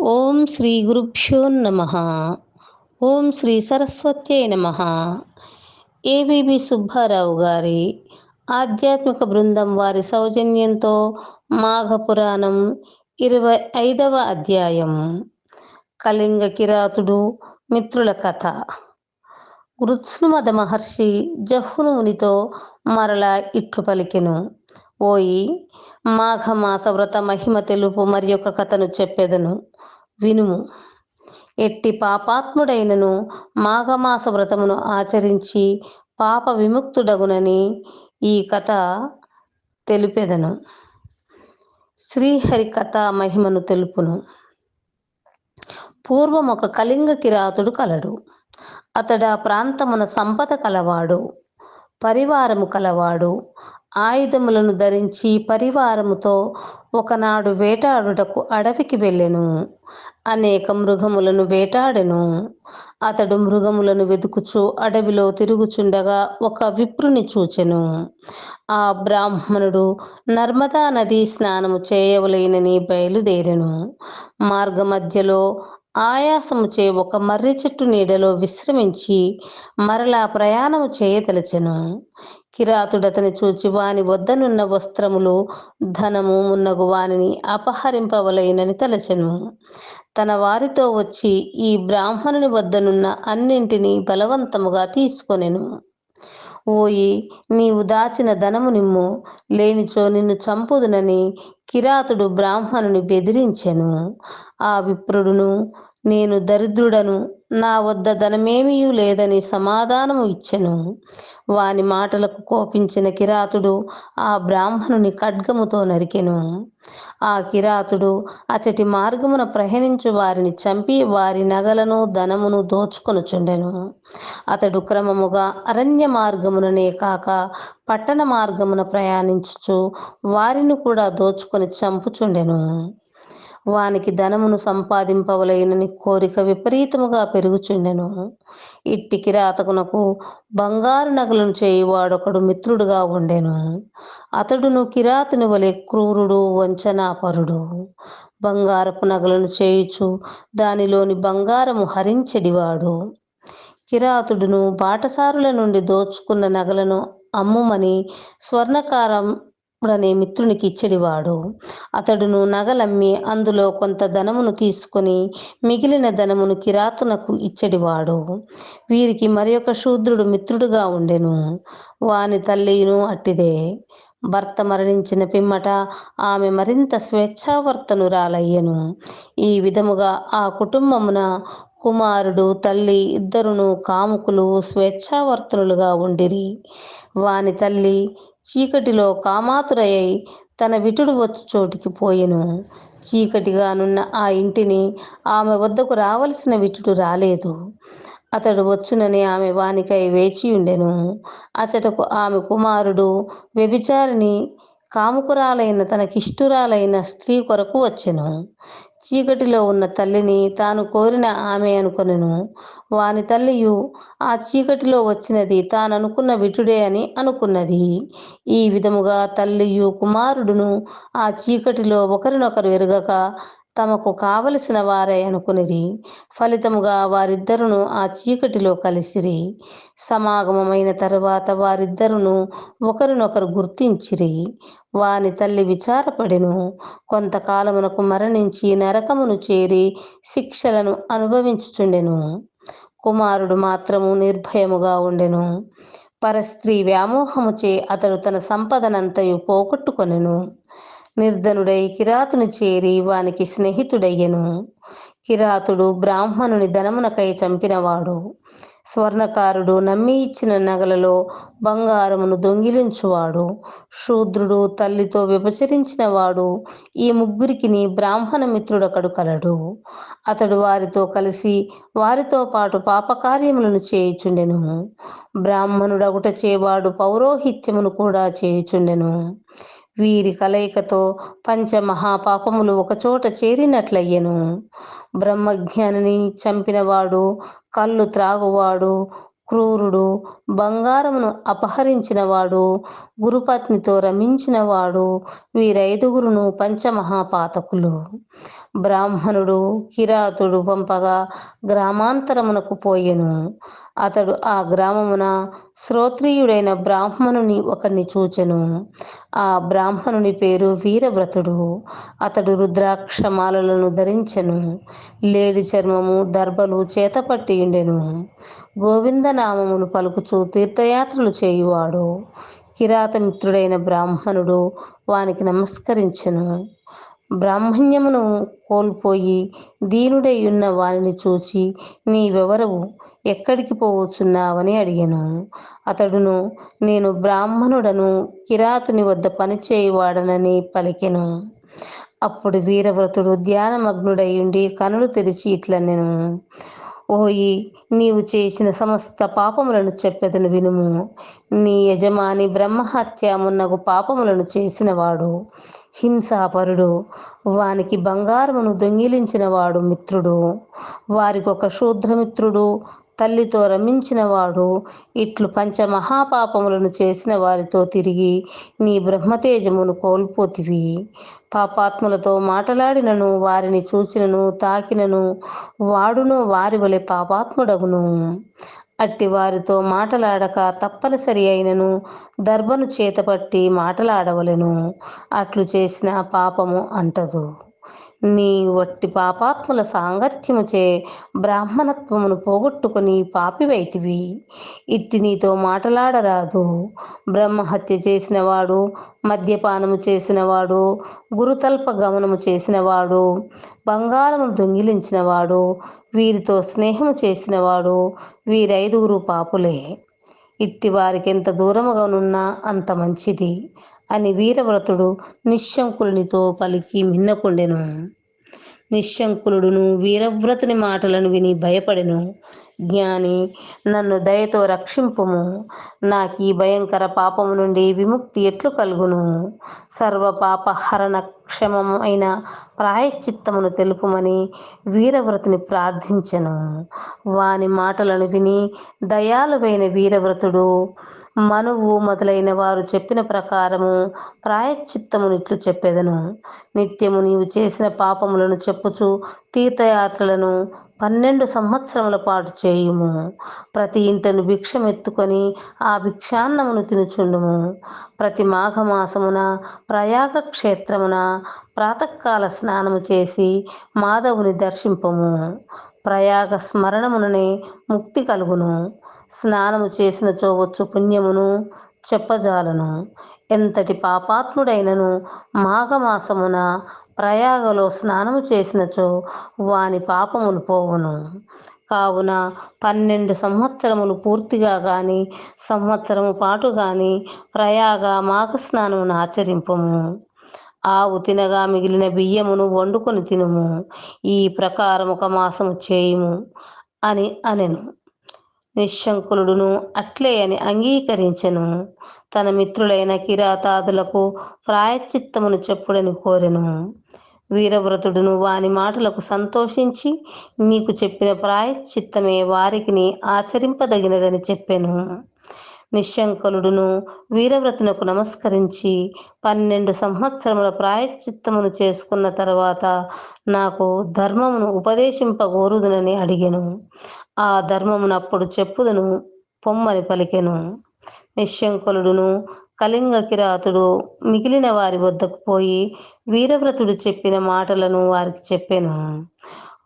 ఓం శ్రీ గురుభ్యో నమ. ఓం శ్రీ సరస్వత్యై నమ. ఏవిబి సుబ్బారావు గారి ఆధ్యాత్మిక బృందం వారి సౌజన్యంతో మాఘపురాణం ఇరవై ఐదవ అధ్యాయం. కళింగ కిరాతుడు మిత్రుల కథ. గృత్స్నుమద మహర్షి జహ్ను మునితో మరలా ఇట్లు పలికెను. ఓయి మాఘమాస వ్రత మహిమ తెలుపు మరి ఒక కథను చెప్పెదను. వినుము. ఎట్టి పాపాత్ముడైనను మాఘమాస వ్రతమును ఆచరించి పాప విముక్తుడగునని ఈ కథ తెలిపెదను. శ్రీహరి కథ మహిమను తెలుపును. పూర్వం ఒక కళింగ కిరాతుడు కలడు. అతడు ఆ ప్రాంతమున సంపద కలవాడు. పరివారము కలవాడు. ఆయుధములను ధరించి పరివారముతో ఒకనాడు వేటాడుటకు అడవికి వెళ్ళెను. అనేక మృగములను వేటాడెను. అతడు మృగములను వెతుకుచు అడవిలో తిరుగుచుండగా ఒక విప్రుని చూచెను. ఆ బ్రాహ్మణుడు నర్మదా నది స్నానము చేయవలేనని బయలుదేరెను. మార్గ మధ్యలో ఆయాసము చే ఒక మర్రి చెట్టు నీడలో విశ్రమించి మరలా ప్రయాణము చేయతలచెను కిరాతుడతని చూచి వాని వద్దనున్న వస్త్రములు ధనము మున్నగు వానిని అపహరింపవలైనని తలచెను. తన వారితో వచ్చి ఈ బ్రాహ్మణుని వద్దనున్న అన్నింటినీ బలవంతముగా తీసుకొనెను. ఓయి నీవు దాచిన ధనము నిమ్ము లేనిచో నిన్ను చంపుదునని కిరాతుడు బ్రాహ్మణుని బెదిరించెను. ఆ విప్రుడును నేను దరిద్రుడను నా వద్ద ధనమేమీ లేదని సమాధానము ఇచ్చెను. వాని మాటలకు కోపించిన కిరాతుడు ఆ బ్రాహ్మణుని ఖడ్గముతో నరికెను. ఆ కిరాతుడు అచటి మార్గమున ప్రయాణించు వారిని చంపి వారి నగలను ధనమును దోచుకొనుచుండెను. అతడు క్రమముగా అరణ్య మార్గముననే కాక పట్టణ మార్గమున ప్రయాణించుచు వారిని కూడా దోచుకొని చంపుచుండెను. వానికి ధనమును సంపాదింపవలైనని కోరిక విపరీతముగా పెరుగుచుండెను. ఇట్టి కిరాతకునకు బంగారు నగలను చేయువాడొకడు మిత్రుడుగా ఉండెను. అతడును కిరాతుని వలె క్రూరుడు వంచనాపరుడు. బంగారపు నగలను చేయుచు దానిలోని బంగారము హరించెడివాడు. కిరాతుడును బాటసారుల నుండి దోచుకున్న నగలను అమ్ముమని స్వర్ణకారం అనే మిత్రునికి ఇచ్చడివాడు. అతడును నగలమ్మి అందులో కొంత ధనమును తీసుకొని మిగిలిన ధనమును కిరాతునకు ఇచ్చడివాడు. వీరికి మరి ఒక శూద్రుడు మిత్రుడుగా ఉండెను. వాని తల్లిను అట్టిదే. భర్త మరణించిన పిమ్మట ఆమె మరింత స్వేచ్ఛావర్తనురాలయ్యను ఈ విధముగా ఆ కుటుంబమున కుమారుడు తల్లి ఇద్దరును కాముకులు స్వేచ్ఛావర్తనులుగా ఉండిరి. వాని తల్లి చీకటిలో కామాతురయ్యై తన విటుడు వచ్చి చోటికి పోయెను. చీకటిగానున్న ఆ ఇంటిని ఆమె వద్దకు రావలసిన విటుడు రాలేదు. అతడు వచ్చునని ఆమె వానికై వేచి ఉండెను. అచటకు ఆమె కుమారుడు వ్యభిచారిని కాముకురాలైన తనకిష్టురాలైన స్త్రీ కొరకు వచ్చెను. చీకటిలో ఉన్న తల్లిని తాను కోరిన ఆమె అనుకొనెను. వాని తల్లియు ఆ చీకటిలో వచ్చినది తాను అనుకున్న విటుడే అని అనుకున్నది. ఈ విధముగా తల్లియు కుమారుడును ఆ చీకటిలో ఒకరినొకరు ఎరుగక తమకు కావలసిన వారే అనుకునిరి. ఫలితముగా వారిద్దరును ఆ చీకటిలో కలిసిరి. సమాగమమైన తరువాత వారిద్దరును ఒకరినొకరు గుర్తించిరి. వాని తల్లి విచారపడెను. కొంతకాలమునకు మరణించి నరకమును చేరి శిక్షలను అనుభవించుచుండెను. కుమారుడు మాత్రము నిర్భయముగా ఉండెను. పరస్త్రీ వ్యామోహముచే అతడు తన సంపదనంతయు పోగొట్టుకొనెను. నిర్ధనుడై కిరాతును చేరి వానికి స్నేహితుడయ్యెను. కిరాతుడు బ్రాహ్మణుని ధనమునకై చంపినవాడు. స్వర్ణకారుడు నమ్మి ఇచ్చిన నగలలో బంగారమును దొంగిలించువాడు. శూద్రుడు తల్లితో విభచరించినవాడు ఈ ముగ్గురికి బ్రాహ్మణ మిత్రుడొకడు కలడు. అతడు వారితో కలిసి వారితో పాటు పాపకార్యములను చేయుచుండెను. బ్రాహ్మణుడగుట చేవాడు పౌరోహిత్యమును కూడా చేయుచుండెను. వీరి కలయికతో పంచమహాపాపములు ఒకచోట చేరినట్లయ్యెను. బ్రహ్మజ్ఞానిని చంపినవాడు కళ్ళు త్రాగువాడు క్రూరుడు బంగారమును అపహరించినవాడు గురుపత్నితో రమించినవాడు వీరైదుగురును పంచమహాపాతకులు. బ్రాహ్మణుడు కిరాతుడు పంపగా గ్రామాంతరమునకు పోయెను. అతడు ఆ గ్రామమున శ్రోత్రియుడైన బ్రాహ్మణుని ఒకరిని చూచెను. ఆ బ్రాహ్మణుని పేరు వీరవ్రతుడు. అతడు రుద్రాక్షమాలలను ధరించెను. లేడి చర్మము దర్భలు గోవింద గోవిందనామములు పలుకుచూ తీర్థయాత్రలు చేయువాడు. కిరాతమిత్రుడైన బ్రాహ్మణుడు వానికి నమస్కరించెను. బ్రాహ్మణ్యమును కోల్పోయి దీనుడై ఉన్న వానిని చూచి నీవెవరవు? ఎక్కడికి పోవచ్చున్నావని అడిగాను. అతడును నేను బ్రాహ్మణుడను కిరాతుని వద్ద పనిచేయువాడనని పలికెను. అప్పుడు వీరవ్రతుడు ధ్యానమగ్నుడయుండి కనులు తెరిచి ఇట్లనెను. ఓయి నీవు చేసిన సమస్త పాపములను చెప్పెదను వినుము. నీ యజమాని బ్రహ్మహత్యామున్నగు పాపములను చేసినవాడు హింసాపరుడు. వానికి బంగారమును దొంగిలించినవాడు మిత్రుడు. వారికొక శూద్రమిత్రుడు తల్లితో రమించినవాడు ఇట్లు పంచమహాపాపములను చేసిన వారితో తిరిగి నీ బ్రహ్మతేజమును కోల్పోతివి. పాపాత్ములతో మాటలాడినను వారిని చూచినను తాకినను వాడును వారి వలె పాపాత్ముడగును. అట్టి వారితో మాటలాడక తప్పనిసరి అయినను దర్భను చేతపట్టి మాటలాడవలెను. అట్లు చేసిన పాపము అంటదు. నీ వట్టి పాపాత్ముల సాంగత్యముచే బ్రాహ్మణత్వమును పోగొట్టుకుని పాపివైతివి. ఇట్టి నీతో మాటలాడరాదు. బ్రహ్మహత్య చేసినవాడు మద్యపానము చేసినవాడు గురుతల్ప గమనము చేసినవాడు బంగారమును దొంగిలించినవాడు వీరితో స్నేహము చేసినవాడు వీరైదుగురు పాపులే. ఇట్టి వారికి ఎంత దూరముగానున్నా అంత మంచిది. అని వీరవ్రతుడు నిశ్శంకులునితో పలికి మిన్నకుండెను. నిశ్శంకులుడును వీరవ్రతుని మాటలను విని భయపడెను. జ్ఞాని నన్ను దయతో రక్షింపుము. నాకు ఈ భయంకర పాపము నుండి విముక్తి ఎట్లు కలుగును? సర్వ పాపహరణ క్షమమైన ప్రాయశ్చిత్తమును తెలుపుమని వీరవ్రతుని ప్రార్థించెను. వాని మాటలను విని దయాలువైన వీరవ్రతుడు మనువు మొదలైన వారు చెప్పిన ప్రకారము ప్రాయశ్చిత్తము ఇట్లు చెప్పెదను. నిత్యము నీవు చేసిన పాపములను చెప్పుచు తీర్థయాత్రలను పన్నెండు సంవత్సరముల పాటు చేయుము. ప్రతి ఇంటను భిక్షమెత్తుకొని ఆ భిక్షాన్నమును తినుచుండుము. ప్రతి మాఘమాసమున ప్రయాగ క్షేత్రమున ప్రాతకాల స్నానము చేసి మాధవుని దర్శింపము. ప్రయాగ స్మరణముననే ముక్తి కలుగును. స్నానము చేసిన చోవచ్చు పుణ్యమును చెప్పజాలను. ఎంతటి పాపాత్ముడైనను మాఘమాసమున ప్రయాగలో స్నానము చేసినచో వాని పాపములు పోవును. కావున పన్నెండు సంవత్సరములు పూర్తిగా కానీ సంవత్సరము పాటు కానీ ప్రయాగ మాఘ స్నానమును ఆచరింపము. ఆవు తినగా మిగిలిన బియ్యమును వండుకొని తినుము. ఈ ప్రకారం ఒక మాసము చేయుము అని అనెను. నిశంకులుడును అట్లే అని అంగీకరించెను. తన మిత్రులైన కిరాతాదులకు ప్రాయశ్చిత్తమును చెప్పుడని కోరెను. వీరవ్రతుడును వాని మాటలకు సంతోషించి నీకు చెప్పిన ప్రాయశ్చిత్తమే వారికి ఆచరింపదగినదని చెప్పాను. నిశ్శంకలుడును వీరవ్రతునకు నమస్కరించి పన్నెండు సంవత్సరముల ప్రాయశ్చిత్తమును చేసుకున్న తర్వాత నాకు ధర్మమును ఉపదేశింపగోరుదునని అడిగెను. ఆ ధర్మమునప్పుడు చెప్పుదును పొమ్మని పలికెను. నిశ్శంకులుడును కళింగ కిరాతుడు మిగిలిన వారి వద్దకు పోయి వీరవ్రతుడు చెప్పిన మాటలను వారికి చెప్పాను.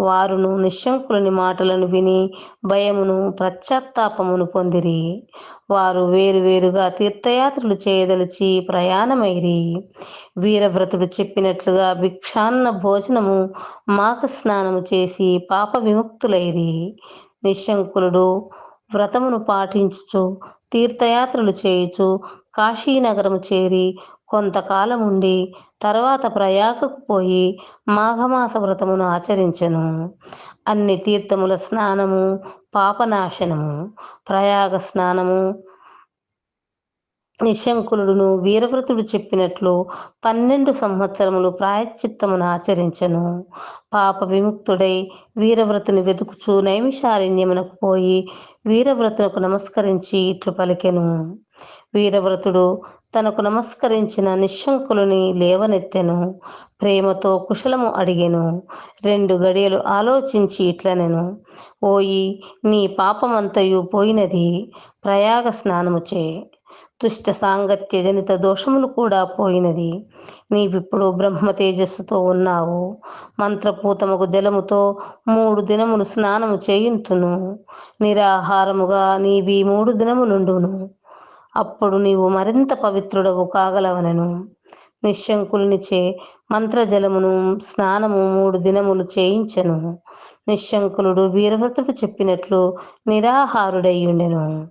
వారును నిశ్శంకులని మాటలను విని భయమును పశ్చాత్తాపమును పొందిరి. వారు వేరువేరుగా తీర్థయాత్రలు చేయదలిచి ప్రయాణమైరి. వీరవ్రతుడు చెప్పినట్లుగా భిక్షాన్న భోజనము మాక స్నానము చేసి పాప విముక్తులైరి. నిశంకులుడు వ్రతమును పాటించుచు తీర్థయాత్రలు చేయుచు కాశీనగరము చేరి కొంతకాలం ఉండి తర్వాత ప్రయాగకు పోయి మాఘమాస వ్రతమును ఆచరించెను. అన్ని తీర్థముల స్నానము పాపనాశనము ప్రయాగ స్నానము నిశంకులుడును వీరవ్రతుడు చెప్పినట్లు పన్నెండు సంవత్సరములు ప్రాయశ్చిత్తమును ఆచరించెను. పాప విముక్తుడై వీరవ్రతుని వెతుకుచు నైమిషారణ్యమునకు పోయి వీరవ్రతునకు నమస్కరించి ఇట్లు పలికెను. వీరవ్రతుడు తనకు నమస్కరించిన నిశంకులని లేవనెత్తెను. ప్రేమతో కుశలము అడిగెను. రెండు గడియలు ఆలోచించి ఇట్లనెను. ఓయి నీ పాపమంతయు పోయినది. ప్రయాగ స్నానము చే. దుష్ట సాంగత్య జనిత దోషములు కూడా పోయినది. నీవిప్పుడు బ్రహ్మ తేజస్సుతో ఉన్నావు. మంత్రపూతముకు జలముతో మూడు దినములు స్నానము చేయింతును. నిరాహారముగా నీవి మూడు దినములుండును. అప్పుడు నీవు మరింత పవిత్రుడవు కాగలవనెను. నిశంకులనిచే మంత్రజలమును స్నానము మూడు దినములు చేయించను. నిశంకులుడు వీరవ్రతుడు చెప్పినట్లు నిరాహారుడయ్యుండెను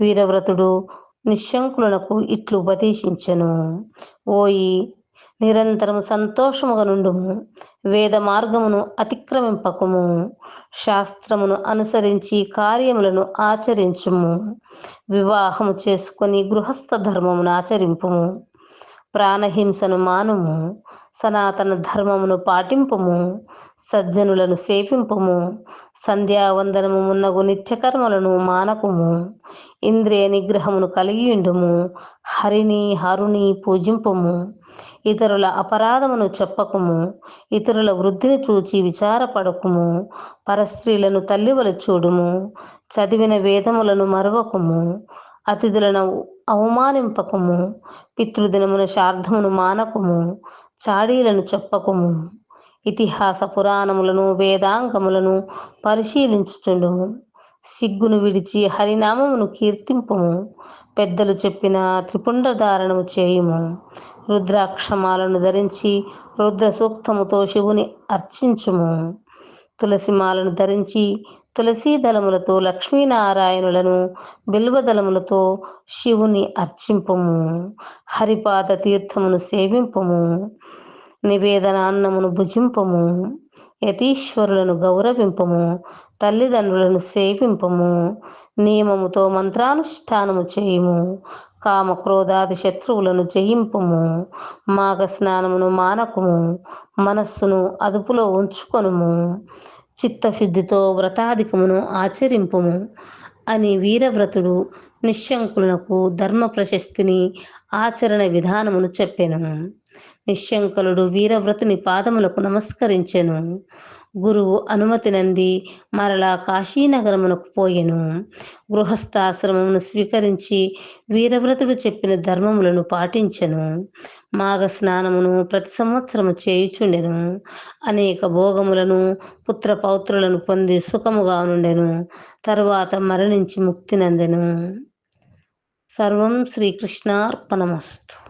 వీరవ్రతుడు నిశంకులకు ఇట్లు ఉపదేశించను. ఓయి నిరంతరము సంతోషముగా నుండుము. వేద మార్గమును అతిక్రమింపకము. శాస్త్రమును అనుసరించి కార్యములను ఆచరించుము. వివాహము చేసుకొని గృహస్థ ధర్మమును ఆచరింపుము. ప్రాణహింసను మానుము సనాతన ధర్మమును పాటింపుము సజ్జనులను సేవింపము సంధ్యావందనము మున్నగు నిత్యకర్మలను మానకుము ఇంద్రియ నిగ్రహమును కలిగియుండుము హరిని హరుని పూజింపము ఇతరుల అపరాధమును చెప్పకుము ఇతరుల వృద్ధిని చూచి విచారపడకుము పరస్త్రీలను తల్లివలు చూడుము చదివిన వేదములను మరవకుము అతిథులను అవమానింపకము పితృదినమున శార్ధమును మానకుము చాడీలను చెప్పకుము. ఇతిహాస పురాణములను వేదాంగములను పరిశీలించుచుండుము సిగ్గును విడిచి హరినామమును కీర్తింపుము. పెద్దలు చెప్పిన త్రిపుండధారణము చేయుము. రుద్రాక్షమాలను ధరించి రుద్ర సూక్తముతో శివుని అర్చించుము. తులసిమాలను ధరించి తులసీ దళములతో లక్ష్మీనారాయణులను బిల్వదళములతో శివుని అర్చింపము హరిపాద తీర్థమును సేవింపము నివేదనాన్నమును భుజింపము యతీశ్వరులను గౌరవింపము తల్లిదండ్రులను సేవింపము నియమముతో మంత్రానుష్ఠానము చేయుము. కామ క్రోధాది శత్రువులను జయింపుము మాఘ స్నానమును మానకుము మనస్సును అదుపులో ఉంచుకొనుము చిత్తశుద్ధితో వ్రతాధికమును ఆచరింపుము అని వీరవ్రతుడు నిశంకులకు ధర్మ ప్రశస్తిని ఆచరణ విధానమును చెప్పెను. నిశంకలుడు వీరవ్రతుని పాదములకు నమస్కరించెను. గురువు అనుమతి నంది మరలా కాశీనగరమునకు పోయెను. గృహస్థాశ్రమమును స్వీకరించి వీరవ్రతుడు చెప్పిన ధర్మములను పాటించెను. మాఘ స్నానమును ప్రతి సంవత్సరము చేయుచుండెను. అనేక భోగములను పుత్ర పౌత్రులను పొంది సుఖముగా నుండెను. తరువాత మరణించి ముక్తి నందెను. సర్వం శ్రీకృష్ణార్పణమస్తు.